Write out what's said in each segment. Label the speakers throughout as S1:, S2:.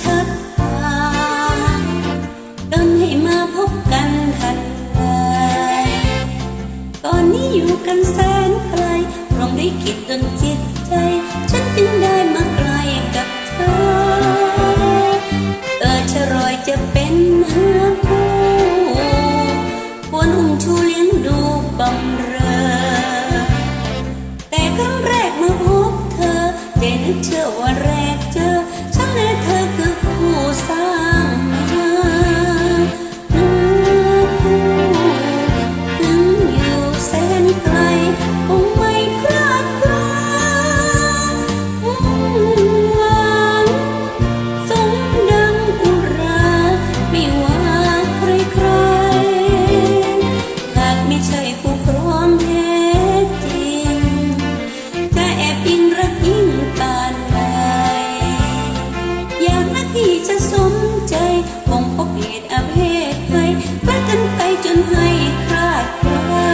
S1: ชักพาดนให้มาพบกันทันใดตอนนี้อยู่กันแสนไกลรองได้คิดจนจิตใจ ฉันจึงได้มาไกลกับเธอ เออชะรอยจะเป็นเนื้อคู่ควรอุ้มชูเลี้ยงดูบำเรอ แต่ครั้งแรกมาพบเธอใจนึกเชื่อว่า จนให้คลาดคลา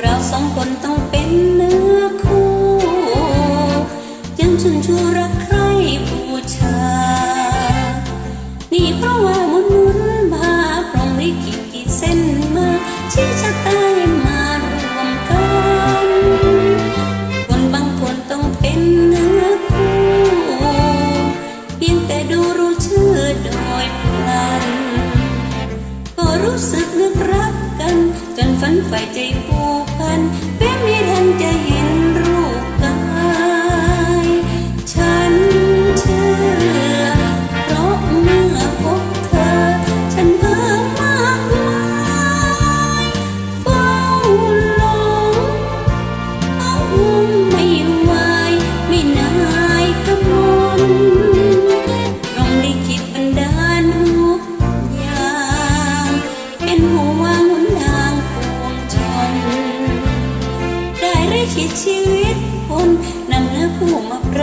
S1: เราสองคนต้องเป็นเนื้อคู่ยังชุนชูรักใคร ชี้ชะตายมารวมกัน คนบางคนต้องเป็นเนื้อคู่เพียงแต่ดูรู้ชื่อโดยพลัน ก็รู้สึกนึกรักกัน จนฝันใฝ่ใจผูกพัน คิดชีวิตคุณนั่งเนื้อคู่มาเร